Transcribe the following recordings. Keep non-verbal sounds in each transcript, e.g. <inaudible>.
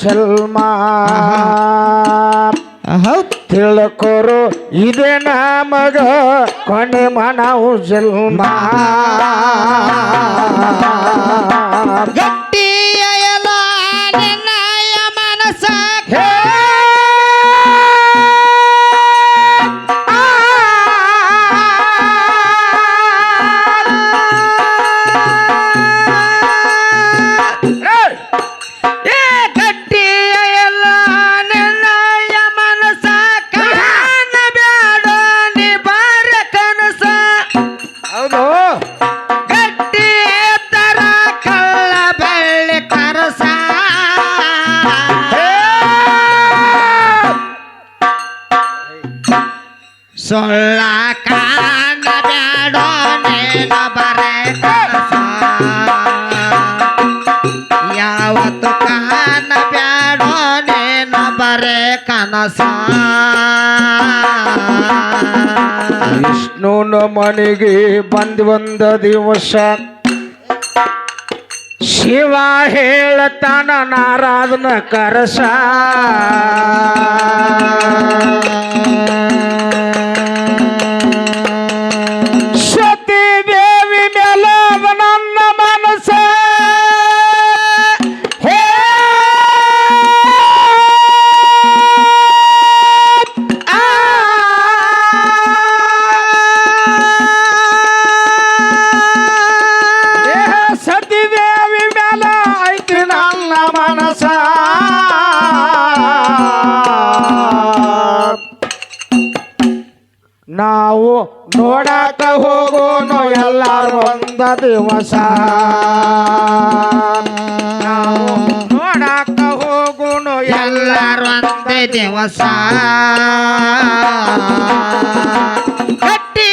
ಜನ್ಮ ತಿಳ್ಕೊರು ಇದೇ ನಮಗ ಕೊನೆ ಮನವು ಜನ್ಮ ಗಟ್ಟಿಯ ಮನೆಗೆ ಬಂದು ಒಂದ ದಿವಸ. ಶಿವ ಹೇಳತಾನ ನಾರಾಧನ ಕರಸ. ನೋಡಾಕ ಹೋಗೋನು ಎಲ್ಲಾರು ಒಂದ ದಿವಸ. ನೋಡಾಕ ಹೋಗೋನು ಎಲ್ಲಾರು ಒಂದೇ ದಿವಸ. ಗಟ್ಟಿಯ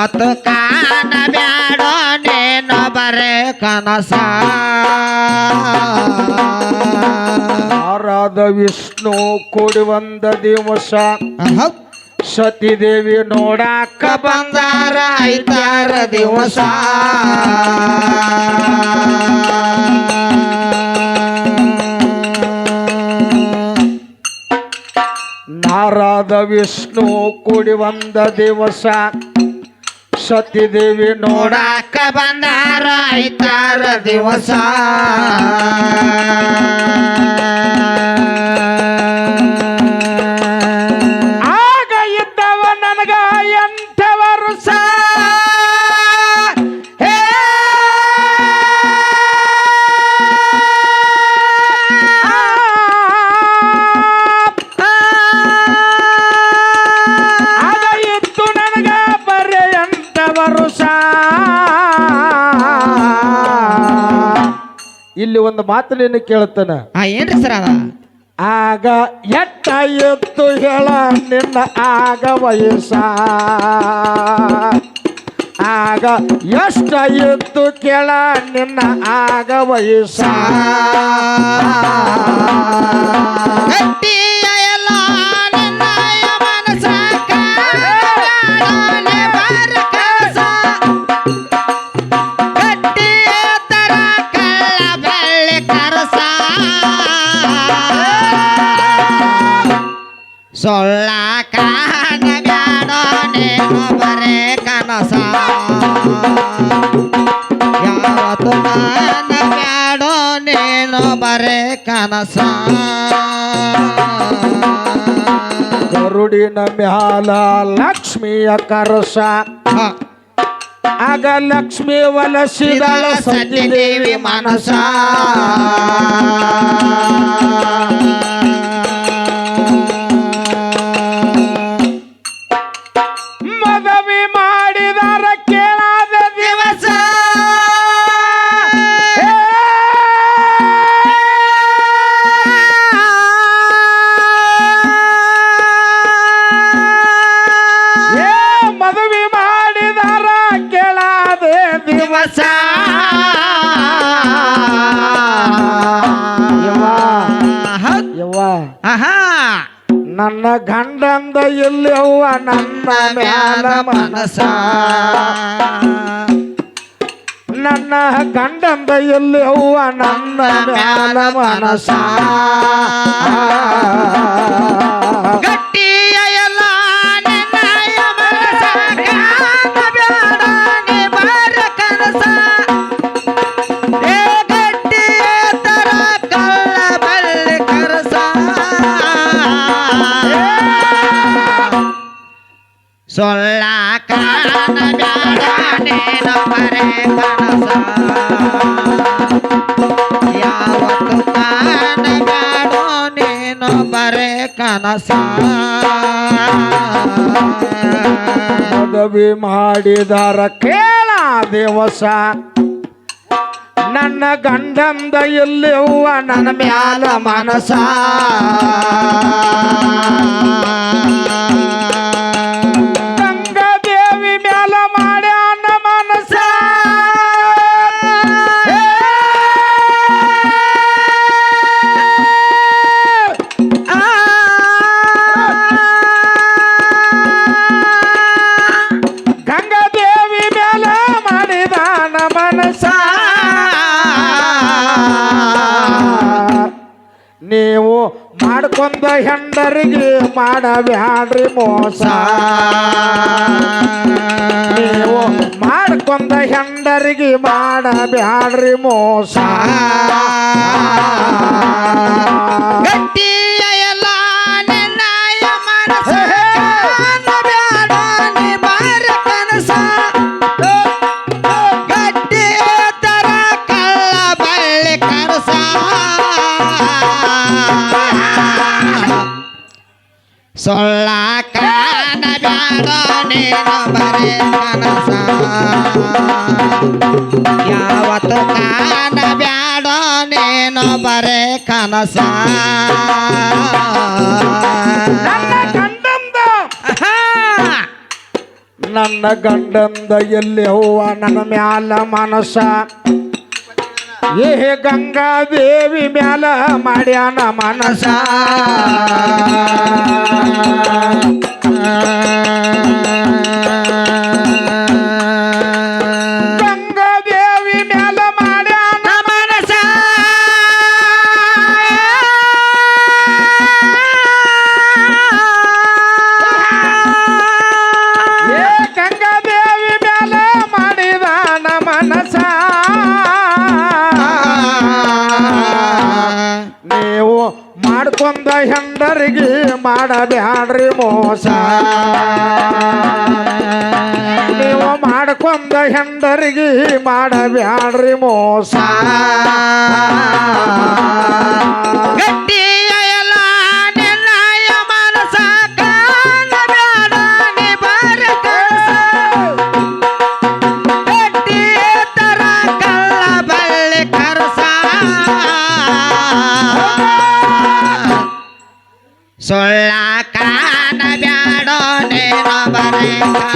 ಯಾವತ್ತು ಕಾಣ ಬ್ಯಾಡೋ ನೇನು ಬರೇ ಕನಸ ಆರಾಧ ವಿಷ್ಣು ಕೂಡಿ ಬಂದ ದಿವಸ ಹೌದ್. ಸತಿದೇವಿ ನೋಡಾಕ ಬಂದಾರ ಐತಾರ ದಿವಸ ನಾರಾದ ವಿಷ್ಣು ಕೂಡಿ ಬಂದ ದಿವಸ ಸತಿದೇವಿ ದೇವಿ ನೋಡಾಕ ಬಂದಾರ ಐತಾರ ದಿವಸ. ಇಲ್ಲಿ ಒಂದು ಮಾತನ್ನು ಕೇಳುತ್ತಾನ. ಆ ಏನ್ರಿ ಸರ್ ಅದ? ಆಗ ಎಟ್ಟ ಎತ್ತು ಹೇಳ ನಿನ್ನ ಆಗ ವಯಸ್ಸ. ಆಗ ಎಷ್ಟ ಎತ್ತು ಕೇಳ ನಿನ್ನ ಆಗ ವಯಸ್ಸ. ಸೊಳ್ಳ ಕಾಣಗಾಡೋ ನೀನು ಬರೇ ಕನಸ. ಯಾವತ್ತು ಕಾಣಗಾಡೋ ನೀನು ಬರೇ ಕನಸ. ಗರುಡಿನ ಮ್ಯಾಲ ಲಕ್ಷ್ಮಿಯ ಕರಸ. ಆಗ ಲಕ್ಷ್ಮಿ ವಲಸಿದಳ ಸತಿದೇವಿ ಮನಸ. ಆಹಾ. ನನ್ನ ಗಂಡಂದ ಎಲ್ಲಿ ಅವ್ವ? ನನ್ನ ಮ್ಯಾಲ ಮನಸ ನನ್ನ ಗಂಡಂದ ಎಲ್ಲಿ ಅವ್ವ? ನನ್ನ ಮ್ಯಾಲ ಮನಸ ಸೊಳ್ಳ ಬರೇ ಕನಸ ಮದುವೆ ಮಾಡಿದರ ಕೇಳ ದಿವಸ. ನನ್ನ ಗಂಡಂದ ಎಲ್ಲಿ ಅವ್ವ ನನ್ನ ಮ್ಯಾಲ ಮನಸ? ನೀವು ಮಾಡ್ಕೊಂಡ ಹೆಂಡರಿಗೆ ಮಾಡಬ್ಯಾಡ್ರಿ ಮೋಸ. ನೀವು ಮಾಡ್ಕೊಂಡ ಹೆಂಡರಿಗೆ ಮಾಡಬ್ಯಾಡ್ರಿ ಮೋಸ. ಗಟ್ಟಿಯ ಕಾಣಬೇಡ ನೀನು ಬ್ಯಾಡೋ ಯಾವತ್ತು ನೀನು ಬರೇ ಕನಸ. ನನ್ನ ಗಂಡಂದ. ಎಲ್ಲಿ ಹೂವ ನನ್ನ ಮ್ಯಾಲ ಮನಸ? ಏ ಗಂಗಾದೇವಿ ಮ್ಯಾಲ ಮಾಡ್ಯಾನ ಮನಸ. Thank you. ಮಾಡಬ್ಯಾಡ್ರಿ ಮೋಸ. ನೀವು ಮಾಡ್ಕೊಂಡ ಹೆಂಡರಿಗೆ ಮಾಡಬ್ಯಾಡ್ರಿ ಮೋಸ.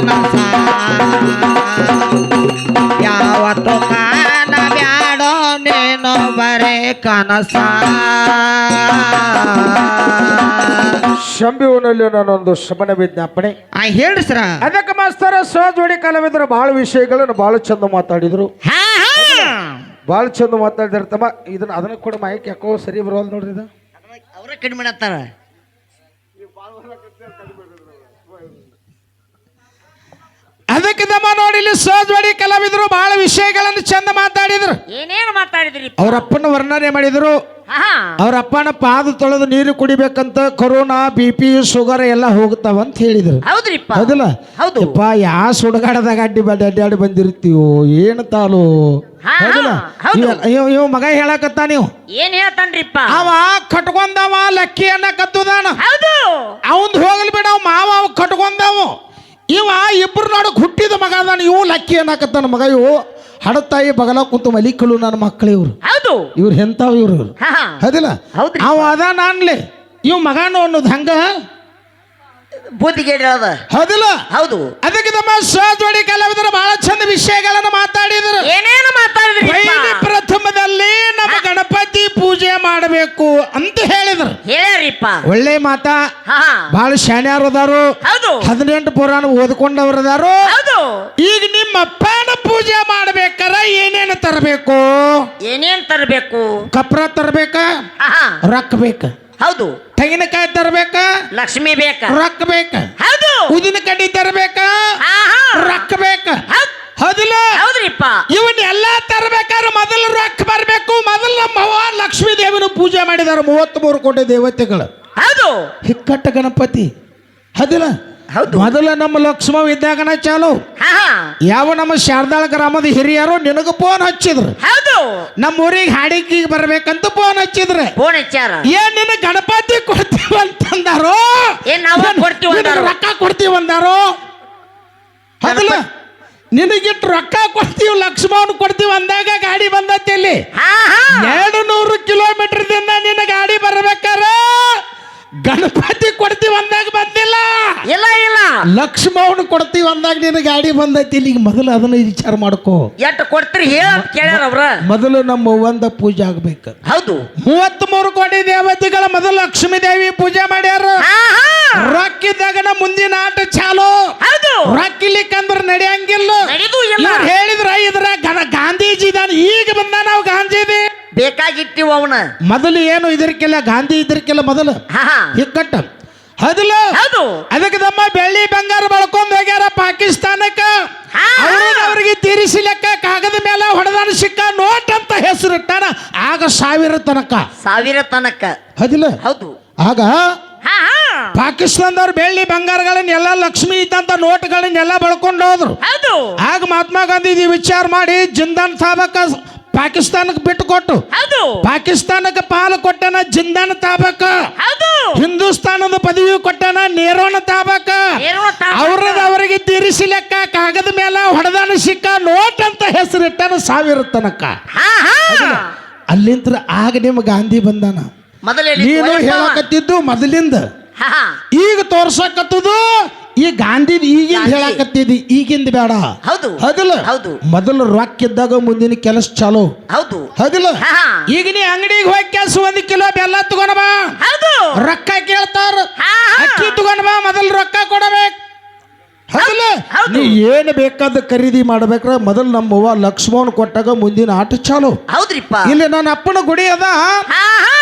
ಬರೇ ಕನಸ ಬ್ಯಾಡೋ ನೀನು ಬರೇ ಕನಸ. ಶಂಭುವಿನಲ್ಲಿ ನಾನೊಂದು ಶಮನ ವಿಜ್ಞಾಪನೆ. ಆ ಹೇಳ್ರಿ ಸರ. ಅದಕ್ಕೆ ಮಾಸ್ತರ ಸಹಜೋಡಿ ಕಲಾವಿದರು ಬಹಳ ವಿಷಯಗಳನ್ನು ಬಹಳ ಚಂದ ಮಾತಾಡಿದ್ರು. ಬಹಳ ಚಂದ ಮಾತಾಡಿದ್ರು ತಮ್ಮ. ಇದನ್ನ ಅದನ್ನ ಕೂಡ ಮೈಕ್ ಯಾಕೋ ಸರಿ ಬರೋಲ್ಲ ನೋಡ್ರಿ ಇದು. ಅವ್ರ ಕಡಿಮೆ ಮಾಡತ್ತಾರ. ಅದಕ್ಕೆ ನಮ್ಮ ನೋಡಿ ಇಲ್ಲಿ ಸಹಜವಾಡಿ ಕಲಾವಿದರು ಬಹಳ ವಿಷಯಗಳನ್ನು ಚಂದ ಮಾತಾಡಿದ್ರು. ಏನೇನು ಮಾತಾಡಿದ್ರಿ ಅವ್ರ ಅಪ್ಪನ ವರ್ಣನೆ ಮಾಡಿದ್ರು. ಅವ್ರ ಅಪ್ಪನ ಪಾದ ತೊಳೆದು ನೀರು ಕುಡಿಬೇಕಂತ ಕೊರೋನಾ ಬಿ ಪಿ ಶುಗರ್ ಎಲ್ಲ ಹೋಗ್ತಾವ ಅಂತ ಹೇಳಿದ್ರು. ಹೌದ್ರಿಪ್ಪ ಹೌದಲ್ಲ? ಹೌದು. ಯಪ್ಪ ಯಾ ಸುಡಗಾಡದಾಗ ಅಡ್ಡಿ ಬಡ್ಡಿ ಅಡ್ಡಾಡಿ ಬಂದಿರ್ತೀವೋ? ಏನು ತಾಲು? ಹೌದಲ್ಲ? ಇವ ಮಗ ಹೇಳಕತ್ತ ನೀವು? ಏನ್ ಹೇಳ್ತಾನ್ರಿಪ್ಪ? ಅವ ಕಟ್ಕೊಂಡವ ಲಕ್ಕಿಯನ್ನ ಕತ್ತುದಾನ ಹೌದು. ಅವಂದ್ ಹೋಗ್ಲಿ ಬಿಡ ಅವ್ ಮಾವ ಅವ್ ಕಟ್ಕೊಂಡವು. ಇವ ಇಬ್ಬರು ನಡಕ್ ಹುಟ್ಟಿದ ಮಗ ಅದಾನ ಇವು ಲಕ್ಕಿ ಅನ್ನಕತ್ತಾನ ಮಗ ಇವು ಹಡತಾಯಿ ಬಗಲ ಕುಂತು ಮಲಿಕಳು ನನ್ನ ಮಕ್ಕಳು ಇವ್ರು. ಹೌದು. ಇವ್ರು ಎಂತಾವ್ ಇವ್ರು. ಹೌದಿಲ್ಲ. ಅವ ಅದಾನ ನಾನ್ಲೆ ಇವ್ ಮಗನು ಅನ್ನೋದು ಹಂಗ? ಬುದ್ಧಿಗೆ ಅದ ಹೌದಿಲ್ಲ? ಹೌದು. ಅದಕ್ಕೆ ನಮ್ಮ ಸಹಜೋಡಿ ಕಲಾವಿದರು ಬಹಳ ಚಂದ ವಿಷಯಗಳನ್ನು ಮಾತಾಡಿದರು. ಏನೇನು ಮಾತಾಡಿದ್ರಿ ಪ್ರಥಮದಲ್ಲಿ ನಮ್ಮ ಗಣಪತಿ ಪೂಜೆ ಮಾಡಬೇಕು ಅಂತ ಹೇಳಿದ್ರು. ಹೇರಿಪ್ಪ ಒಳ್ಳೆ ಮಾತಾ. ಬಹಳ ಶಾಣ್ಯಾರು ಅದಾರು. ಹೌದು. ಹದಿನೆಂಟು ಪುರಾಣ ಓದ್ಕೊಂಡವ್ರು ಅದಾರು. ಈಗ ನಿಮ್ಮ ಅಪ್ಪನ ಪೂಜೆ ಮಾಡ್ಬೇಕಾರ ಏನೇನು ತರಬೇಕು? ಏನೇನು ತರಬೇಕು? ಕಪ್ರ ತರಬೇಕ. ರೊಕ್ಕ ಬೇಕ ಹೌದು. ತೆಂಗಿನಕಾಯಿ ತರಬೇಕ? ಲಕ್ಷ್ಮಿ ಬೇಕ? ರೊಕ್ಕ ಬೇಕ? ಹೌದು. ಉದಿನ ಕಡ್ಡಿ ತರಬೇಕ. ರೊಕ್ಕ ಬೇಕ? ಹೌದ್- ಹೌದಿಲ್ಲ? ಹೌದ್ರಿಪ್ಪ. ಇವನ್ ಎಲ್ಲಾ ತರಬೇಕಾದ್ರೆ ಮೊದಲು ರೊಕ್ಕ ಬರಬೇಕು. ಮೊದಲು ನಮ್ಮ ಭಗವಾನ್ ಲಕ್ಷ್ಮೀ ದೇವಿನ ಪೂಜೆ ಮಾಡಿದಾರೆ. ಮೂವತ್ತ್ ಮೂರು ಕೋಟಿ ದೇವತೆಗಳು. ಹೌದು. ಹಿಕ್ಕಟ್ಟ ಗಣಪತಿ. ಹೌದಿಲ್ಲ? ಹೌದು. ಮೊದಲ ನಮ್ಮ ಲಕ್ಷ್ಮ ಇದ್ದಾಗನ ಚಾಲು. ಯಾವ ನಮ್ಮ ಶಾರದಾಳ ಗ್ರಾಮದ ಹಿರಿಯರು ನಿನಗ ಫೋನ್ ಹಚ್ಚಿದ್ರು. ನಮ್ಮ ಊರಿಗೆ ಹಾಡಿಗೆ ಬರ್ಬೇಕಂತ ಫೋನ್ ಹಚ್ಚಿದ್ರೆ. ಫೋನ್ ಹಚ್ಚಾರ ಏನ್ ನಿನ್ನ ಗಣಪತಿ ಕೊಡ್ತೀವಿ ಅಂತಂದಾರೋ? ಏನ್ ನಾವ ಕೊಡ್ತೀವಿ ನಿನಗ್ ಅಂದಾರೋ? ರೊಕ್ಕ ಕೊಡ್ತೀವಿ ಅಂದಾರೋ? ಹೌದಲ್ಲ? ನಿನಗಿಟ್ಟು ರೊಕ್ಕ ಕೊಡ್ತೀವಿ ಲಕ್ಷ್ಮಣ ಕೊಡ್ತೀವಿ ಅಂದಾಗ ಗಾಡಿ ಬಂದೈತಿ ಇಲ್ಲಿ. ಎರಡು ನೂರು ಕಿಲೋಮೀಟರ್ ದಿಂದ ನಿನ್ನ ಗಾಡಿ ಬರ್ಬೇಕಾರ? ಗಣಪತಿ ಕೊಡ್ತೀವಿ ಅಂದಾಗ ಬಂದಿಲ್ಲ. ಇಲ್ಲ ಇಲ್ಲ. ಲಕ್ಷ್ಮವನ್ ಕೊಡ್ತೀವಿ ಅಂದಾಗ ನಿನ್ನ ಗಾಡಿ ಬಂದೈತಿ ಇಲ್ಲಿ ಈಗ ಮೊದಲು ಅದನ್ನ ವಿಚಾರ ಮಾಡ್ಕೋ. ಎಷ್ಟು ಕೊಡ್ತೀರಿ ಹೇಳ ಕೇಳ್ಯಾರ ಅವ್ರ? ಮೊದಲು ನಮ್ಮ ಒಂದ ಪೂಜೆ ಆಗ್ಬೇಕು. ಹೌದು. ಮೂವತ್ತ್ ಮೂರು ಕೋಟಿ ದೇವತೆಗಳ ಮೊದಲು ಲಕ್ಷ್ಮೀ ದೇವಿ ಪೂಜೆ ಮಾಡ್ಯಾರ. ಹಾ. ರೊಕ್ಕಿದ್ದಾಗನ ಮುಂದಿನ ಆಟ ಚಾಲು. ಹೌದು. ರೊಕ್ಕಿಲಿಕ್ಕಂದ್ರ ನಡೆಯಂಗಿಲ್ಲ. ಹೇಳಿದ್ರ ಇದ್ರ ಗಣ- ಗಾಂಧೀಜಿ ನಾನು ಈಗ ಬಂದ ಬೇಕಾಗಿಟ್ಟಿವ ಅವನ. ಮೊದಲು ಏನು ಇದಕ್ಕೆಲ್ಲ ಗಾಂಧಿ ಇದಕ್ಕೆಲ್ಲ ಮೊದಲು? ಹಾ. ಹಿಕ್ಕಟ್ಟ ಹೌದಿಲ್ಲ? ಹೌದು. ಅದಕ್ಕೆ ತಮ್ಮ ಬೆಳ್ಳಿ ಬಂಗಾರ ಬಳ್ಕೊಂಡು ಹೋಗ್ಯಾರ ಪಾಕಿಸ್ತಾನಕ್ಕ. ಅವ್ರಿಗೆ ತೀರಿಸಿ ಲೆಕ್ಕ ಕಾಗದ ಮೇಲೆ ಹೊಡೆದಾನ ಸಿಕ್ಕ ನೋಟ್ ಅಂತ ಹೆಸರಿಟ್ಟಾನ ಆಗ ಸಾವಿರ ತನಕ. ಸಾವಿರ ತನಕ. ಹದಲು ಹೌದು. ಆಗ. ಪಾಕಿಸ್ತಾನದವ್ರು ಬೆಳ್ಳಿ ಬಂಗಾರಗಳನ್ನೆಲ್ಲ ಲಕ್ಷ್ಮಿ ಇದ್ದಂತ ನೋಟ್ಗಳನ್ನೆಲ್ಲ ಬಳ್ಕೊಂಡು ಹೋದ್ರು. ಹೌದು. ಆಗ ಮಹಾತ್ಮ ಗಾಂಧೀಜಿ ವಿಚಾರ ಮಾಡಿ ಜಿಂದಾನ್ ತಾಬಕ ಪಾಕಿಸ್ತಾನಕ್ಕೆ ಬಿಟ್ಟು ಕೊಟ್ಟು. ಹೌದು. ಪಾಕಿಸ್ತಾನಕ್ಕೆ ಪಾಲು ಕೊಟ್ಟನ ಜಿಂದಾನ ತಾಬಕ. ಹೌದು. ಹಿಂದೂಸ್ತಾನದ ಪದವಿ ಕೊಟ್ಟನ ನೇರೋನ ತಾಬಕ. ಅವ್ರದ ಅವರಿಗೆ ತೀರಿಸಿ ಲೆಕ್ಕ ಕಾಗದ ಮೇಲೆ ಹೊಡೆದಾನ ಸಿಕ್ಕ ನೋಟ್ ಅಂತ ಹೆಸರಿಟ್ಟನ ಸಾವಿರ ತನಕ. ಹಾ ಹಾ. ಅಲ್ಲಿಂತ್ರ ಆಗ ನಿಮ್ಮ ಗಾಂಧಿ ಬಂದಾನ. ನೀನು ಹೇಳಕತ್ತಿದ್ದು ಮೊದಲಿಂದ. ಈಗ ತೋರ್ಸಕತ್ತದು ಈ ಗಾಂಧಿ ಈಗಿಂದ ಗಾಂಧಿ. ಹೇಳಕತ್ತಿದಿ ಈಗಿಂದ ಬೇಡ. ಹೌದು. ಹೌದಿಲ್ಲ? ಹೌದು. ಮೊದಲು ರೊಕ್ಕ ಇದ್ದಾಗ ಮುಂದಿನ ಕೆಲಸ ಚಾಲು. ಹೌದು. ಹೌದಿಲ್ಲ. ಈಗ ನೀ ಅಂಗಡಿಗೆ ಹೋಗಿ ಕೆಲಸ ಒಂದು ಕಿಲೋ ಬೆಲ್ಲ ತಗೊಂಡ್ ಬಾ. ಹೌದು. ರೊಕ್ಕ ಕೇಳ್ತಾರ. ಅಕ್ಕಿ ತಗೊಂಡ್ ಬಾ ಮೊದಲು ರೊಕ್ಕ ಕೊಡಬೇಕು. ಹೌದಿಲ್ಲ? ಹೌದು. ನೀ ಏನು ಬೇಕಾದ ಖರೀದಿ ಮಾಡ್ಬೇಕ್ರ ಮೊದಲು ನಮ್ಮವ್ವ ಲಕ್ಷ್ಮಣ್ ಕೊಟ್ಟಾಗ ಮುಂದಿನ ಆಟ ಚಾಲು. ಹೌದ್ರಿಪ್ಪ. ಇಲ್ಲಿ ನನ್ನ ಅಪ್ಪನ ಗುಡಿ ಅದ. ಹಾ ಹಾ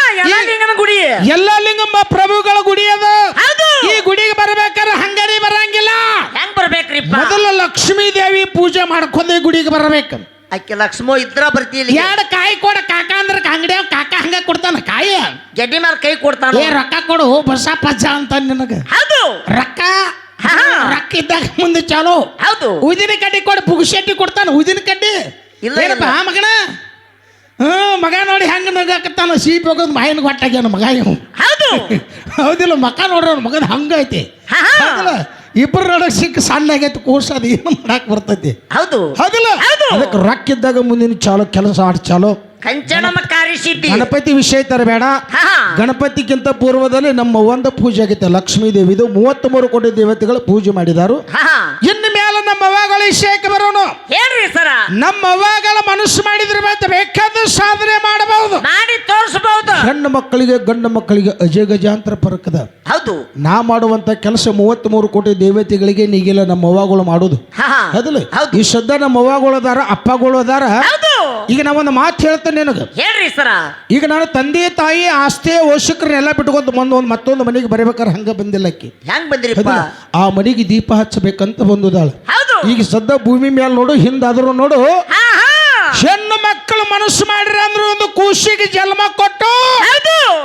ಗುಡಿ. ಎಲ್ಲ ಲಿಂಗಮ್ಮ ಪ್ರಭುಗಳ ಗುಡಿ ಅದ. ಹೌದು. ಈ ಗುಡಿಗೆ ಬರ್ಬೇಕಾದ್ರೆ ಹಂಗರಿ ಬರಂಗಿಲ್ಲ. ಹೆಂಗ್ ಬರ್ಬೇಕ್ರಿಪ್ಪ? ಮೊದಲು ಲಕ್ಷ್ಮೀ ದೇವಿ ಪೂಜೆ ಮಾಡ್ಕೊಂಡೆ ಗುಡಿಗೆ ಬರ್ಬೇಕು. ಅಕ್ಕಿ ಲಕ್ಷ್ಮೋ ಇದ್ರ ಬರ್ತೀಲಿ ಎರಡು ಕಾಯಿ ಕೊಡ ಕಾಕ ಅಂದ್ರೆ ಅಂಗಡಿ ಕಾಕ ಹಂಗ ಕೊಡ್ತಾನ ಕಾಯಿ. ಗಡ್ಡಿ ಮೇಲೆ ಕೈ ಕೊಡ್ತಾನ? ಏ ರೊಕ್ಕ ಕೊಡು ಬಸ ಪಜ್ಜ ಅಂತ ನಿನಗ. ಹೌದು. ರೊಕ್ಕ? ಹಾ. ರೊಕ್ಕ ಇದ್ದಾಗ ಮುಂದೆ ಚಾಲು. ಹೌದು. ಉದಿನ ಕಡ್ಡಿ ಕೊಡು ಪುಗುಶೆಟ್ಟಿ ಕೊಡ್ತಾನೆ ಉದಿನ ಕಡ್ಡಿ. ಇಲ್ಲ, ಏನಪ್ಪ ಇಲ್ಲ. ಮಗನ? ಹ್ಞೂ ಮಗ ನೋಡಿ ಹೆಂಗೆ ನಗಾಕತ್ತಾನ ಸೀಪ್ ಹೋಗೋದು ಮಾಯಿನ ಹೊಟ್ಟಾಗ್ಯಾನ ಮಗ ಇವ್ ಹೌದು. <laughs> ಹೌದಿಲ್ಲ ಮಕ ನೋಡ್ರ ಮಗನ ಹಂಗ ಐತಿ. ಹಾ, ಹಾ. ಹೌದಿಲ್ಲ ಇಬ್ಬರು ನೋಡಕ್ ಸಿಕ್ಕ ಸಣ್ಣ ಆಗೈತಿ ಕೋರ್ಸ್ ಅದು ಏನು ಮಾಡಕ್ ಬರ್ತೈತಿ. ಹೌದು. ಹೌದಿಲ್ಲ? ಹೌದು. ಅದಕ್ಕೆ ರೊಕ್ಕ ಇದ್ದಾಗ ಮುಂದಿನ ಚಾಲೋ ಕೆಲಸ ಆಡ್ ಚಾಲು. ಕಾರಿಸಿದ್ದಿ ಗಣಪತಿ ವಿಷಯ ತರಬೇಡ. ಗಣಪತಿಗಿಂತ ಪೂರ್ವದಲ್ಲಿ ನಮ್ಮ ಒಂದು ಪೂಜೆ ಆಗಿತ್ತು. ಲಕ್ಷ್ಮೀ ದೇವಿದು ಮೂವತ್ತ್ ಮೂರು ಕೋಟಿ ದೇವತೆಗಳು ಪೂಜೆ ಮಾಡಿದಾರು. ಇನ್ನ ಮೇಲೆ ನಮ್ಮ ಅವಾಗಳ ವಿಷಯಕ್ಕೆ ಬರೋನು. ಏನ್ರಿ ಸರ. ನಮ್ಮ ಅವಾಗಳ ಮನಸ್ಸು ಮಾಡಿದ್ರೆ ಮತ್ತೆ ಬೇಕಾದ ಸಾಧನೆ ಮಾಡಬಹುದು. ಮಾಡಿ ತೋರಿಸಬಹುದು. ಹೆಣ್ಣು ಮಕ್ಕಳಿಗೆ ಗಂಡು ಮಕ್ಕಳಿಗೆ ಅಜಯ ಗಜಾಂತರ ಪರಕದ. ಹೌದು. ನಾ ಮಾಡುವಂತ ಕೆಲಸ ಮೂವತ್ತ್ ಮೂರು ಕೋಟಿ ದೇವತೆಗಳಿಗೆ ನೀಗಿಲ್ಲ ನಮ್ಮ ಅವ್ವಗಳು ಮಾಡೋದು. ಈ ಶ್ರದ್ಧಾ ನಮ್ಮ ಅವ್ವಗಳು ಅದಾರ ಅಪ್ಪಗಳು ಅದಾರ. ಹೌದು. ಈಗ ನಾ ಒಂದು ಮಾತು ಹೇಳ್ತೇನೆ ನಿನಗೆ. ಹೇಳ್ರಿ ಸರ. ಈಗ ನಾನು ತಂದೆ ತಾಯಿ ಆಸ್ತಿ ಓಷಕರನ್ನೆಲ್ಲ ಬಿಟ್ಕೊಂಡು ಬಂದು ಒಂದು ಮತ್ತೊಂದು ಮನೆಗೆ ಬರಬೇಕಾದ್ರೆ ಹಂಗ ಬಂದಿಲ್ಲ ಅಕ್ಕಿ ಹೆಂಗ್ ಆ ಮನೆಗೆ ದೀಪ ಹಚ್ಚಬೇಕಂತ ಬಂದುದಾಳು. ಈಗ ಸದ್ದ ಭೂಮಿ ಮೇಲೆ ನೋಡು ಹಿಂದಾದ್ರೂ ನೋಡು. ಹೆಣ್ಣು ಮಕ್ಕಳು ಮನಸ್ಸು ಮಾಡ್ರಿ ಅಂದ್ರೆ ಒಂದು ಕೂಸಿಗೆ ಜನ್ಮ ಕೊಟ್ಟು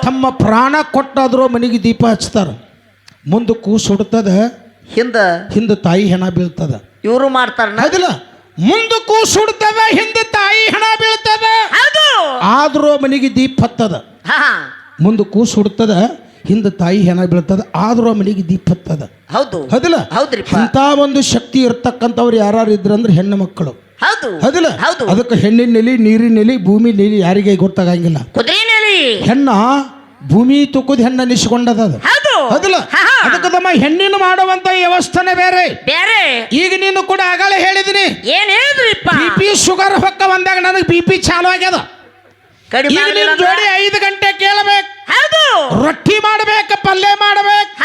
ತಮ್ಮ ಪ್ರಾಣ ಕೊಟ್ಟಾದ್ರೂ ಮನೆಗೆ ದೀಪ ಹಚ್ತಾರ. ಮುಂದೆ ಕೂಸು ಹುಡ್ತದ ಹಿಂದ. ಹಿಂದ ತಾಯಿ ಹೆಣ ಬೀಳ್ತದ. ಇವರು ಮಾಡ್ತಾರ ಹೌದಿಲ್ಲ? ಮುಂದೆ ಸುಡ್ತದ ಹಿಂದೆ ತಾಯಿ ಹಣ ಬೀಳ್ತದ ಆದ್ರೂ ಮನೆಗೆ ದೀಪ ಹತ್ತದ. ಹಾ ಸುಡ್ತದ ಮುಂದೆ ಕೂಸು ಹುಡ್ತದ ಹಿಂದೆ ತಾಯಿ ಹೆಣ ಬೀಳ್ತದ ಆದ್ರೂ ಮನೆಗೆ ದೀಪ ಹತ್ತದ. ಹೌದು. ಹೌದಿಲ್ಲ? ಹೌದ್ರಿ ಅಂತ ಒಂದು ಶಕ್ತಿ ಇರ್ತಕ್ಕಂಥವ್ರು ಯಾರು ಇದ್ರಂದ್ರೆ ಹೆಣ್ಣು ಮಕ್ಕಳು. ಹೌದು. ಹೌದಿಲ್ಲ? ಹೌದು. ಅದಕ್ಕೆ ಹೆಣ್ಣಿನ ನೆಲಿ ನೀರಿನ ನೆಲಿ ಭೂಮಿ ನೆಲಿ ಯಾರಿಗೆ ಗೊತ್ತಾಗಂಗಿಲ್ಲ. ಹೆಣ್ಣ ಭೂಮಿ ತುಕ್ಕದ ಹೆಣ್ಣ ನಿಶ್ಕೊಂಡದ ಅದು. ಹೌದಿಲ್ಲ. ಅದಕ್ಕೆ ತಮ್ಮ ಹೆಣ್ಣಿನ ಮಾಡುವಂತ ವ್ಯವಸ್ಥೆನೇ ಬೇರೆ. ಬೇರೆ? ಈಗ ನೀನು ಕೂಡ ಆಗಲೇ ಹೇಳಿದಿನಿ. ಏನ್ ಹೇಳಿದ್ರಿಪ್ಪ? ಬಿ ಪಿ ಶುಗರ್ ಹೊಕ್ಕ ಬಂದಾಗ ನನಗೆ ಬಿ ಪಿ ಚಾಲು ಆಗ್ಯದ. ಕಡಿಮೆ ಈಗ ನೀನು ಜೋಡಿ ಐದು ಗಂಟೆ ಕೇಳಬೇಕು. ಹೌದು. ರೊಟ್ಟಿ ಮಾಡ್ಬೇಕು ಪಲ್ಯ ಮಾಡ್ಬೇಕು.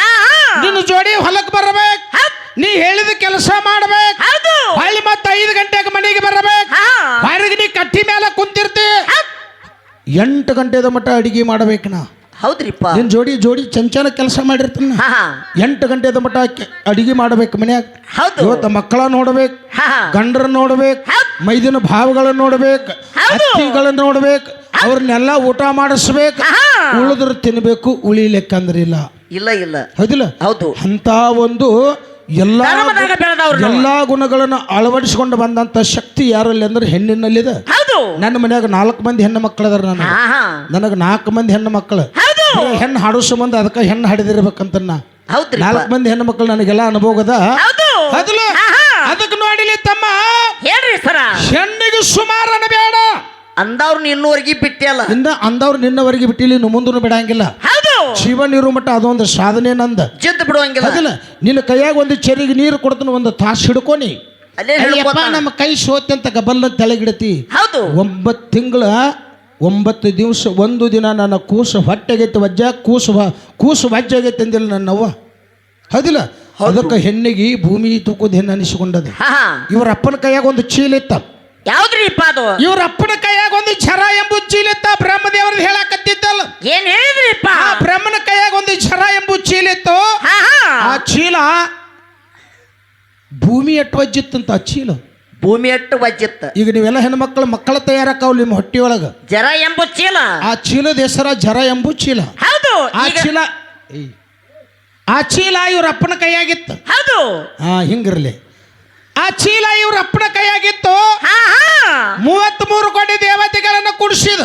ನಿನ್ನ ಜೋಡಿ ಹೊಲಕ್ಕೆ ಬರಬೇಕು. ನೀ ಹೇಳಿದ ಕೆಲಸ ಮಾಡ್ಬೇಕು. ಹೌದು. ಹೊಳ್ಳಿ ಮತ್ತೆ ಐದು ಗಂಟೆಗೆ ಮನೆಗೆ ಬರಬೇಕು. ಹೊರಗೆ ನೀ ಕಟ್ಟಿ ಮೇಲೆ ಕುಂತಿರ್ತಿ. ಎಂಟು ಗಂಟೆದ ಮಟ್ಟ ಅಡಿಗೆ ಮಾಡ್ಬೇಕು ನಾ. ಹೌದ್ರಿಪ್ಪ. ನಿನ್ ಜೋಡಿ ಜೋಡಿ ಚಂಚಲ ಕೆಲಸ ಮಾಡಿರ್ತಾನ. ಹಾ ಹಾ. ಎಂಟು ಗಂಟೆದ ಮಟ್ಟ ಅಡಿಗೆ ಮಾಡ್ಬೇಕು ಮನ್ಯಾಗ. ಹೌದು. ಇವತ್ತು ಮಕ್ಕಳ ನೋಡ್ಬೇಕು ಹಾ ಹಾ. ಗಂಡರ ನೋಡ್ಬೇಕು ಮೈದಿನ ಭಾವಗಳನ್ನ ನೋಡ್ಬೇಕು ಹೌದು. ಅತ್ತಿಗಳನ್ನ ನೋಡ್ಬೇಕು ಅವ್ರನ್ನೆಲ್ಲ ಊಟ ಮಾಡಿಸ್ಬೇಕು ಉಳಿದ್ರು ತಿನ್ಬೇಕು ಉಳಿಲೆಕ್ಕಂದ್ರಿಲ್ಲ ಇಲ್ಲ ಇಲ್ಲ. ಹೌದಿಲ್ಲ? ಹೌದು. ಅಂತ ಒಂದು ಎಲ್ಲಾ ಧರ್ಮದಾಗ ಬೆಳೆದವ್ರು ನಾವು. ಎಲ್ಲಾ ಗುಣಗಳನ್ನು ಅಳವಡಿಸಿಕೊಂಡು ಬಂದಂತ ಶಕ್ತಿ ಯಾರಲ್ಲಿ ಅಂದ್ರೆ ಹೆಣ್ಣಿನಲ್ಲಿದೆ. ಹೌದು. ನನ್ನ ಮನ್ಯಾಗ ನಾಲ್ಕು ಮಂದಿ ಹೆಣ್ಣು ಮಕ್ಕಳದಾರ ನನಗೆ ಹಾ ಹಾ. ನನಗೆ ನಾಲ್ಕು ಮಂದಿ ಹೆಣ್ಣು ಮಕ್ಕಳು. ಹೆಣ್ಣು ಹಾಡೋ ಸಂಬಂಧ ಅದಕ್ಕೆ ಹೆಣ್ಣು ಹಾಡಿದಿರ್ಬೇಕಂತ ನಾ ಹೌದ್ರಿ ನಾಲ್ಕು ಮಂದಿ ಹೆಣ್ಣು ಮಕ್ಕಳು ನನಗೆಲ್ಲ ಅನುಭವದ? ಹೌದು. ಅದಲು ಹಾ ಹಾ. ಅದಕ್ಕೆ ನೋಡಿಲಿ ತಮ್ಮ. ಹೇಳ್ರಿ ಸರ. ಹೆಣ್ಣಿಗೆ ಸುಮಾರನ ಬೇಡ. ಅಂದವ್ರು ನಿನ್ನವರೆಗೆ ಬಿಟ್ಟಿಯಲ್ಲ ಇಂದ ಅಂದವ್ರು ನಿನ್ನವರೆಗೆ ಬಿಟ್ಟಿಲ್ಲ ಇನ್ನು ಮುಂದೂ ಬಿಡಂಗಿಲ್ಲ. ಹೌದು. ಜೀವನ ಇರೋ ಮಟ್ಟ ಅದೊಂದು ಸಾಧನೆ ನಂದ. ಜಿದ್ದು ಬಿಡುವಂಗಿಲ್ಲ. ಹೌದಿಲ್ಲ? ನಿನ್ನ ಕೈಯಾಗ ಒಂದು ಚೆರಿಗೆ ನೀರು ಕೊಡ್ತಾನೆ ಒಂದು ತಾಸು ಹಿಡ್ಕೊನಿ ಅಲ್ಲೇ ಅಯ್ಯಪ್ಪ ನಮ್ಮ ಕೈ ಸೋತೆ ಅಂತ ಗಬಲ್ಲ ತೆಳಗಿಡತಿ ಹೌದು. ಒಂಬತ್ತು ತಿಂಗಳ ಒಂಬತ್ತು ದಿವಸ ಒಂದು ದಿನ ನನ್ನ ಕೂಸು ಹೊಟ್ಟೆಗೈತೆ ವಜ್ಜ ಕೂಸು ಕೂಸು ವಜ್ಜ ಆಗೈತೆ ಅಂದಿಲ್ಲ ನನ್ನವ್ವ. ಹೌದಿಲ್ಲ? ಅದಕ್ಕೆ ಹೆಣ್ಣಿಗೆ ಭೂಮಿ ತೂಕದ ಹೆಣ್ಣು ಅನಿಸಿಕೊಂಡದ. ಇವ್ರ ಅಪ್ಪನ ಕೈಯಾಗ ಒಂದು ಚೀಲ ಇತ್ತ. ಯಾವ್ದ್ರಿಪ್ಪ ಅದು? ಇವ್ರ ಅಪ್ಪನ ಕೈಯಾಗ ಒಂದು ಝರ ಎಂಬ ಚೀಲ ಇತ್ತ. ಬ್ರಹ್ಮದೇವ್ರದ್ದು ಹೇಳಕತ್ತಿದ್ದಲ್ಲ. ಏನ್ ಹೇಳಿದ್ರಿಪ್ಪ ಬ್ರಹ್ಮನ ಕೈಯಾಗ ಒಂದು ಝರ ಎಂಬ ಚೀಲ ಇತ್ತು. ಆ ಚೀಲ ಭೂಮಿ ಎಟ್ಟು ವಜ್ಜಿತ್ತಂತ ಆ ಚೀಲ. ಭೂಮಿ ಅಟ್ಟು ವಜ್ಜಿತ್ತ. ಈಗ ನೀವೆಲ್ಲ ಹೆಣ್ಮಕ್ಳು ಮಕ್ಕಳ ತಯಾರಕ್ಕಾವ್ ನಿಮ್ಮ ಒಳಗ ಜರ ಎಂಬ ಚೀಲ. ಆ ಚೀಲದ ಹೆಸರ ಜರ ಎಂಬು ಚೀಲ. ಹೌದು ಆ ಈಗ ಚೀಲ ಏಯ್. ಆ ಚೀಲ ಇವ್ರ ಅಪ್ಪನ ಕೈಯಾಗಿತ್ತು. ಹೌದು. ಹಾ ಹಿಂಗಿರ್ಲಿ. ಆ ಚೀಲ ಇವ್ರ ಅಪ್ಪನ ಕೈಯಾಗಿತ್ತು. ಹಾ ಹಾ. ಮೂವತ್ತ್ ಮೂರು ಕೋಟಿ ದೇವತೆಗಳನ್ನ ಕುಡಿಸಿದ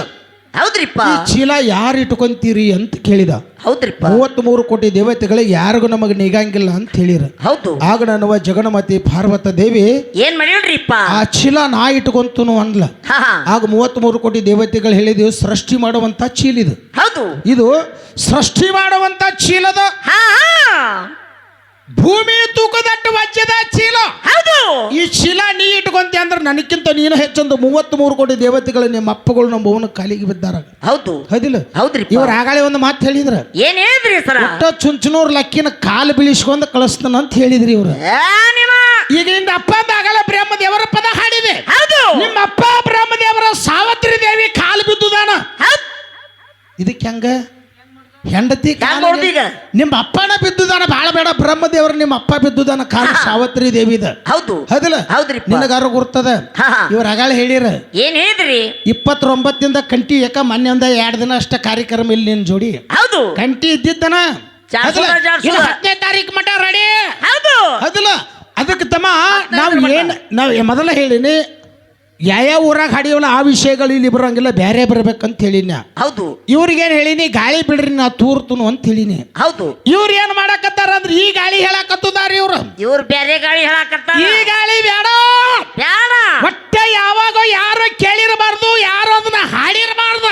ಹೌದ್ರಿಪ್ಪ. ಈ ಚೀಲ ಯಾರು ಇಟ್ಕೊಂತೀರಿ ಅಂತ ಕೇಳಿದ. ಹೌದ್ರಿಪ್ಪ. ಮೂವತ್ತ್ ಮೂರು ಕೋಟಿ ದೇವತೆಗಳಿಗೆ ಯಾರಿಗೂ ನಮಗೆ ನಿಗಂಗಿಲ್ಲ ಅಂತ ಹೇಳಿರ. ಹೌದು. ಆಗ ನನ್ನವ ಜಗನ್ಮತಿ ಪಾರ್ವತ ದೇವಿ ಏನ್ ಮಾಡಿಲ್ರಿಪ್ಪ? ಆ ಚೀಲ ನಾ ಇಟ್ಕೊಂತನು ಅಂದ್ಲ ಹಾ ಹಾ. ಆಗ ಮೂವತ್ತ್ ಮೂರು ಕೋಟಿ ದೇವತೆಗಳು ಹೇಳಿದೆವು ಸೃಷ್ಟಿ ಮಾಡುವಂತ ಚೀಲ ಇದು. ಹೌದು. ಇದು ಸೃಷ್ಟಿ ಮಾಡುವಂತ ಚೀಲದ ಹಾ ಹಾ. ಭೂಮಿ ತೂಕದಟ್ಟು ವಜ್ಜದ ಚೀಲ. ಹೌದು. ಈ ಚೀಲ ನೀ ಇಟ್ಕೊಂತೆ ಅಂದ್ರೆ ನನಕ್ಕಿಂತ ನೀನು ಹೆಚ್ಚೊಂದು ಮೂವತ್ತ್ ಮೂರು ಕೋಟಿ ದೇವತೆಗಳು ನಿಮ್ಮ ಅಪ್ಪಗಳು ನಮ್ಮ ಕಾಲಿಗೆ ಬಿದ್ದಾರ. ಹೌದು. ಹೌದಿಲ್ಲ? ಹೌದ್ರಿ ಇವ್ರು ಆಗಾಳೆ ಒಂದು ಮಾತು ಹೇಳಿದ್ರ. ಏನ್ ಹೇಳಿದ್ರಿ ಸರ? ಒಟ್ಟ ಚುಂಚನೂರ್ ಲಕ್ಕಿನ ಕಾಲು ಬೀಳಿಸ್ಕೊಂಡ್ ಕಳಿಸ್ತಾನ ಅಂತ ಹೇಳಿದ್ರಿ ಇವ್ರು. ಈಗ ನಿಂದ ಅಪ್ಪ ಅಂತ ಆಗಲ್ಲ ಬ್ರಹ್ಮದೇವರ ಪದ ಹಾಡಿದೆ. ಹೌದು. ನಿಮ್ಮ ಅಪ್ಪ ಬ್ರಹ್ಮದೇವರ ಸಾವತ್ರಿ ದೇವಿ ಕಾಲು ಬಿದ್ದುದಾನ. ಇದಕ್ಕೆ ಹೆಂಗ? ಹೆಂಡತಿ ನೋಡ್ದಿ ಈಗ? ನಿಮ್ಮ ಅಪ್ಪನ ಬಿದ್ದುದಾನ ಬಾಳ ಬೇಡ. ಬ್ರಹ್ಮದೇವರ ನಿಮ್ಮ ಅಪ್ಪ ಬಿದ್ದುದಾನ ಕಾಲ ಸಾವತ್ರಿ ದೇವಿದ. ಹೌದು. ಹೌದಿಲ್ಲ? ಹೌದ್ರಿ ನಿನಗಾರು ಗುರ್ತದ? ಹಾ ಹಾ. ಇವ್ರ ಹಗಳ ಹೇಳಿರ. ಏನ್ ಹೇಳಿದ್ರಿ? ಇಪ್ಪತ್ತೊಂಬತ್ತಿಂದ ಕಂಟಿ ಯಾಕ ಮೊನ್ನೆ ಒಂದ ಎರಡ್ ದಿನ ಅಷ್ಟ ಕಾರ್ಯಕ್ರಮ ಇಲ್ಲಿ ನಿನ್ ಜೋಡಿ. ಹೌದು. ಕಂಟಿ ಇದ್ದಿದ್ದನ. ಹತ್ತನೇ ತಾರೀಕು ಮಟ ರೆಡಿ ಹೌದು. ಹೌದಿಲ್ಲ? ಅದಕ್ಕೆ ತಮ್ಮ ನಾವು ಏನ್ ನಾವು ಮೊದಲ ಹೇಳಿನಿ ಯಾವ್ಯಾವ ಊರಾಗ ಹಾಡಿಯವಲ್ಲ ಆ ವಿಷಯಗಳು ಇಲ್ಲಿ ಬರೋಂಗಿಲ್ಲ ಬೇರೆ ಬರ್ಬೇಕಂತ ಹೇಳಿನ. ಹೌದು. ಇವ್ರಿಗೇನ್ ಹೇಳಿನಿ ಗಾಳಿ ಬಿಡ್ರಿ ನಾ ತೂರ್ತನು ಅಂತ ಹೇಳಿನಿ. ಹೌದು. ಇವ್ರು ಏನ್ ಮಾಡಕತ್ತಾರ ಅಂದ್ರೆ ಈ ಗಾಳಿ ಹೇಳಕತ್ತದಾರ ಇವ್ರು. ಇವ್ರು ಬೇರೆ ಗಾಳಿ ಹೇಳಾಕತ್ತಾರ. ಈ ಗಾಳಿ ಬೇಡ ಬೇಡ ಒಟ್ಟೆ ಯಾವಾಗ ಯಾರು ಕೇಳಿರಬಾರ್ದು ಯಾರು ಅದನ್ನ ಹಾಡಿರಬಾರ್ದು.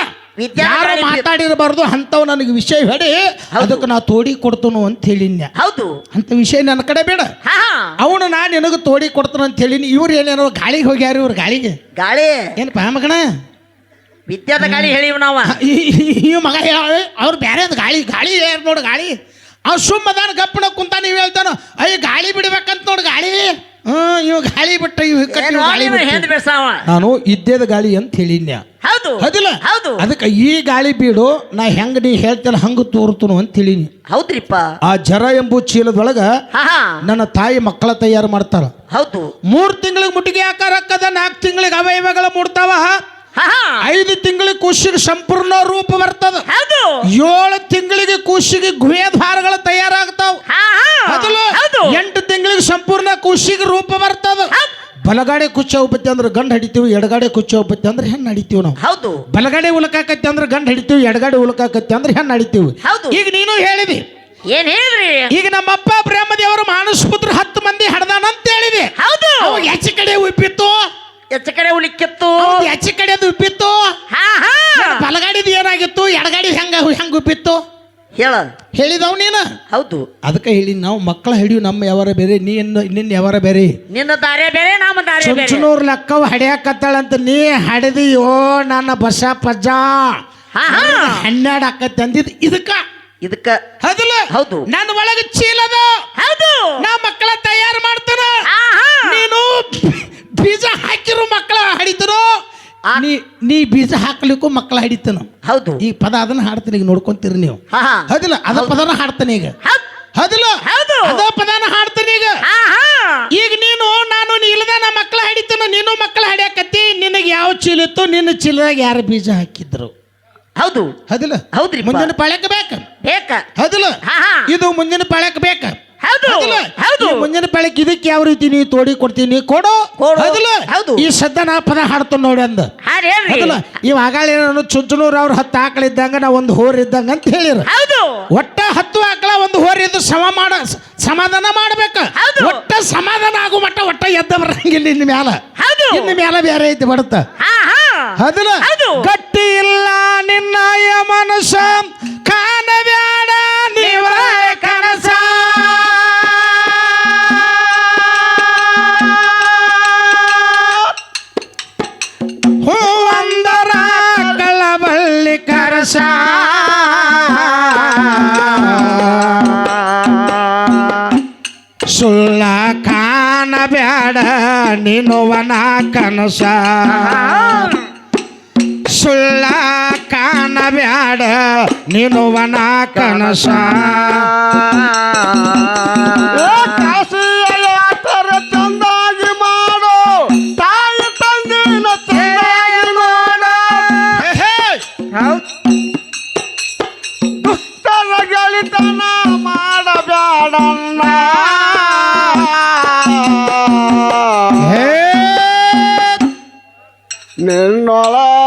ಯಾರು ಮಾತಾಡಿರಬಾರ್ದು ಅಂತವ್ ನನಗೆ ವಿಷಯ ಹೇಳಿ ಅದಕ್ಕೆ ನಾ ತೋಡಿ ಕೊಡ್ತನು ಅಂತ ಹೇಳಿನ್ಯ. ಹೌದು. ಅಂತ ವಿಷಯ ನನ್ನ ಕಡೆ ಬೇಡ. ಹಾ ಅವನು ನಾ ನಿನಗೆ ತೋಡಿ ಕೊಡ್ತಾನ ಅಂತ ಹೇಳಿನಿ. ಇವ್ರು ಏನೇನೋ ಗಾಳಿಗೆ ಹೋಗ್ಯಾರ ಇವ್ರು ಗಾಳಿಗೆ. ಗಾಳಿ. ಏನಪ್ಪ ಮಗಣ ವಿದ್ಯಾದ ಗಾಳಿ ಹೇಳಿವ್ ನಾವ. ಈ ಮಗ ಹೇಳ ಅವ್ರು ಬೇರೆ ಗಾಳಿ ಗಾಳಿ ಹೇಳ ನೋಡು ಗಾಳಿ? ಅವ್ರು ಸುಮ್ಮದಾನ ಗಪ್ಪನ ಕುಂತ ನೀವು ಹೇಳ್ತಾನ ಅಯ್ಯ ಗಾಳಿ ಬಿಡ್ಬೇಕಂತ ನೋಡು ಗಾಳಿ. ಹ್ಮ್ ಇವ ಗಾಳಿ ಬಿಟ್ಟ ಇವ್ ಗಾಳಿ ಬಿಟ್ಟ. ಹೆಂದ್ ಬೆಳ್ಸಾವ ನಾನು ಇದ್ದೇದ ಗಾಳಿ ಅಂತ ಹೇಳಿನ್ಯ ಹೌದು ಹೌದಿಲ್ಲ? ಹೌದು. ಅದಕ್ಕೆ ಈ ಗಾಳಿ ಬೀಡು ನಾ ಹೆಂಗ ನೀ ಹೇಳ್ತೇನೆ ಹಂಗ ತೋರ್ತನು ಅಂತ ಹೇಳಿನಿ. ಹೌದ್ರಿಪ್ಪ. ಆ ಜರ ಎಂಬು ಚೀಲದೊಳಗ ಹಾ ಹಾ. ನನ್ನ ತಾಯಿ ಮಕ್ಕಳ ತಯಾರು ಮಾಡ್ತಾರ ಹೌದು. ಮೂರ್ ತಿಂಗಳಿಗೆ ಮುಟ್ಟಿಗೆ ಆಕಾರ ಹಾಕದ ನಾಲ್ಕು ತಿಂಗಳಿಗೆ ಅವಯವಗಳ ಮೂಡ್ತಾವ ಐದು ತಿಂಗಳಿಗೆ ಕೂಸಿಗೆ ಸಂಪೂರ್ಣ ರೂಪ ಬರ್ತದ. ಹೌದು. ಏಳು ತಿಂಗಳಿಗೆ ಕೂಸಿಗೆ ಗುಹ್ಯದ್ವಾರಗಳು ತಯಾರಾಗ್ತಾವ. ಹಾ ಹಾ. ಹೌದಲ್ಲ? ಹೌದು. ಎಂಟು ತಿಂಗಳಿಗೆ ಸಂಪೂರ್ಣ ಕೂಸಿಗೆ ರೂಪ ಬರ್ತದ. ಬಲಗಡೆ ಕುಚ್ಚ ಹೋಗ್ಬತ್ತಿ ಅಂದ್ರೆ ಗಂಡು ಹಿಡಿತೀವಿ ಎಡಗಾಡೆ ಕುಚ್ಚ ಹೋಗ್ಬತ್ತಿ ಅಂದ್ರೆ ಹೆಣ್ಣು ಹಿಡಿತೀವಿ ನಾವು. ಹೌದು. ಬಲಗಾಡೆ ಉಲಕಾಕತ್ತಿ ಅಂದ್ರೆ ಗಂಡು ಹಿಡಿತೀವಿ ಎಡಗಡೆ ಉಲಕಾಕತ್ತಿ ಅಂದ್ರೆ ಹೆಣ್ಣು ಹಿಡಿತೀವಿ. ಹೌದು. ಈಗ ನೀನು ಹೇಳಿದಿ. ಏನ್ ಹೇಳಿದ್ರಿ? ಈಗ ನಮ್ಮಪ್ಪ ಬ್ರಹ್ಮದೇವರು ಮಾನಸ್ ಪುತ್ರ ಹತ್ತು ಮಂದಿ ಹಡ್ದಾನ ಅಂತ ಹೇಳಿದೆ. ಹೌದು. ಹೆಚ್ಚು ಕಡೆ ಉಪ್ಪಿತ್ತು. ಎಚ್ಚ ಕಡೆ ಉಳಿಕಿತ್ತು. ಹೆಚ್ಚ ಕಡೆ ಉಬ್ಬಿತ್ತು ಉಪ್ಪಿತ್ತು. ಹಾ ಹಾ. ಬಲಗಾಡಿದ ಏನಾಗಿತ್ತು ಎಡಗಾಡಿ ಹೆಂಗ ಹೆಂಗ ಉಪ್ಪಿತ್ತು? ಹೇಳ. ಹೇಳಿದವ್ ನೀನು? ಹೌದು. ಅದಕ್ಕೆ ಹೇಳಿ ನಾವು ಮಕ್ಕಳ ಹಿಡಿಯು ನಮ್ಮ ಯಾವಾರ ಬೇರೆ ನೀ ನಿನ್ನ ಯಾವಾರ ಬೇರೆ? ನಿನ್ನ ದಾರೆ ಬೇರೆ ನಮ್ಮ ದಾರೆ ಬೇರೆ. ಚುಂಚನೂರ್ ಹಡಿಯಾಕತ್ತಾಳ ಅಂತ ನೀ ಹಡಿದಿಯೋ ನನ್ನ ಬಸ ಪಜ್ಜ. ಹಾ ಹಾ. ಹನ್ನೆರಡು ಅಕ್ಕತ್ತೆ ಅಂದಿದ್ ಇದಕ್ಕ. ಇದಕ್ಕ. ಹೌದಲ್ಲ? ಹೌದು. ನನ್ನ ಒಳಗೆ ಚೀಲದ. ಹೌದು. ನಾ ಮಕ್ಕಳ ತಯಾರು ಮಾಡ್ತಾನ. ಹಾ ಹಾ. ನೀನು ಬೀಜ ಹಾಕಿರೋ ಮಕ್ಕಳ ಹಡಿತರು. ನೀ ನೀ ಬೀಜ ಹಾಕ್ಲಿಕ್ಕೂ ಮಕ್ಕಳ ಹಿಡಿತನು. ಹೌದು. ಈ ಪದ ಅದನ್ನ ಹಾಡ್ತೀನಿ ಈಗ ನೋಡ್ಕೊಂತೀರಿ ನೀವು. ಹಾ ಹಾ. ಹೌದಿಲ್ಲ? ಅದ ಪದನ ಹಾಡ್ತಾನೆ ಈಗ. ಹೌದ್. ಹೌದಿಲ್ಲ? ಹೌದು. ಅದ ಪದನ ಹಾಡ್ತಾನೆ ಈಗ. ಹಾ ಹಾ. ಈಗ ನೀನು ನಾನು ನೀ ಇಲ್ಲದ ನಾ ಮಕ್ಕಳ ಹಿಡಿತನು. ನೀನು ಮಕ್ಕಳ ಹಡಿಯಾಕತ್ತಿ. ನಿನಗೆ ಯಾವ ಚೀಲ ಇತ್ತು ನಿನ್ನ ಚೀಲದಾಗ ಯಾರು ಬೀಜ ಹಾಕಿದ್ರು. ಹೌದು. ಹೌದಿಲ್ಲ? ಹೌದ್ರಿ ಮುಂದಿನ ಪಾಳ್ಯಕ್ಕೆ ಬೇಕ. ಬೇಕ. ಹೌದಿಲ್ಲ? ಹಾ ಹಾ. ಇದು ಮುಂದಿನ ಪಾಳ್ಯಕ್ಕೆ ಬೇಕ. ಹೌದು ಹೌದಿಲ್ಲ? ಹೌದು. ಈ ಮುಂದಿನ ಪಾಳ್ಯಕ್ಕೆ ಇದಕ್ಕೆ ಯಾವ ರೀತಿ ನೀ ತೋಡಿ ಕೊಡ್ತೀನಿ? ಕೊಡು. ಕೊಡು. ಹೌದಿಲ್ಲ? ಹೌದು. ಈ ಸದ್ದ ನಾ ಪದ ಹಾಡ್ತಾನ ನೋಡಿ ಅಂದ. ಹಾಡ್ ಹೇಳ್ರಿ. ಈ ಇವ್ ಆಗಾಳ ಏನೋ ಚುಂಚನೂರ್ ಅವ್ರ ಹತ್ತು ಆಕಳ ಇದ್ದಂಗ ನಾ ಒಂದು ಹೋರ್ ಇದ್ದಂಗ ಅಂತ ಹೇಳಿರ. ಹೌದು. ಒಟ್ಟ ಹತ್ತು ಆಕಳ ಒಂದು ಹೋರ್ ಇದ್ದು ಸಮ ಮಾಡ ಸಮಾಧಾನ ಮಾಡ್ಬೇಕ. ಹೌದು. ಒಟ್ಟ ಸಮಾಧಾನ ಆಗೋ ಮಟ್ಟ ಒಟ್ಟ ಎದ್ದ ಬರಂಗಿಲ್ಲ ಇನ್ನು ಮ್ಯಾಲ. ಹೌದು. ಮ್ಯಾಲ ಬೇರೆ ಐತಿ ಬಡತ. ಹಾ ಹಾ ಹೌದಿಲ್ಲ? ಹೌದು. ಗಟ್ಟಿ ಇಲ್ಲ ನಿನ್ನ ಮನಸ್ಸ. ಸುಳ್ಳ ಕಾಣಬ್ಯಾಡ ನಿನ್ನುವನ ಕನಸ. ಸುಳ್ಳ ಕಾಣಬ್ಯಾಡ ನಿನ್ನುವನ ಕನಸ.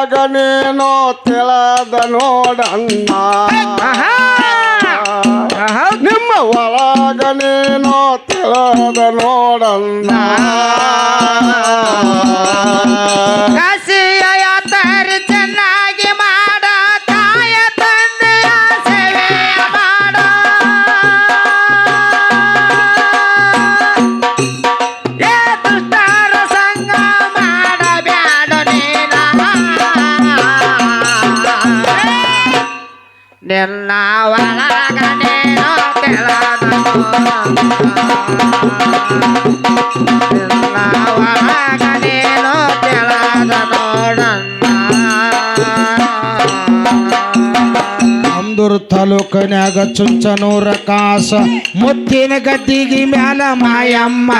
ನಿನ್ನೊಳಗ ನೀನು ತಿಳದ ನೋಡಣ್ಣ. ನಿಮ್ಮ ಒಳಗನೇನೋ ನೀನು ತಿಳದ ನೋಡಣ್ಣ. ತಾಲೂಕಿನ್ಯಾಗ ಚುಂಚನೂರ ಕಾಸ ಮುತ್ತಿನ ಗದ್ದಿಗೆ ಮ್ಯಾಲ ಮಾಯಮ್ಮ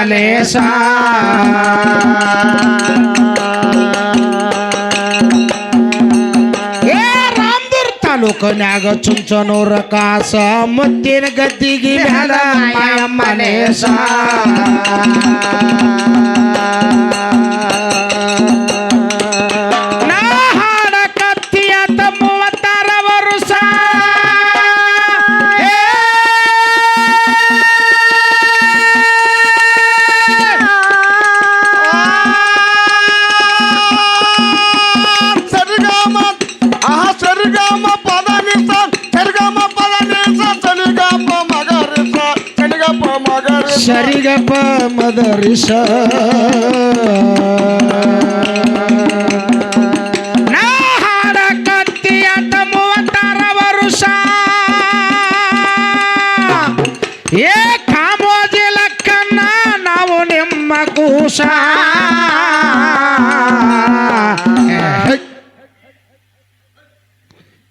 ತಾಲೂಕಿನ್ಯಾಗ ಚುಂಚನೂರ ಕಾಸ ಮುತ್ತಿನ ಗದ್ದಿಗೆ ಮ್ಯಾಲ ಮಾಯಮ್ಮ ಲೇಸ ನಿಮ್ಮ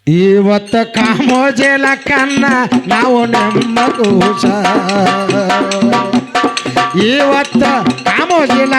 ಇವತ್ತ ಕಾಮೋಜೆಲ ಕನ್ನ ನಾವು ನಮ್ಮ ಕೂಸ ಇವತ್ತ ಕಾಮೋಜಿಲ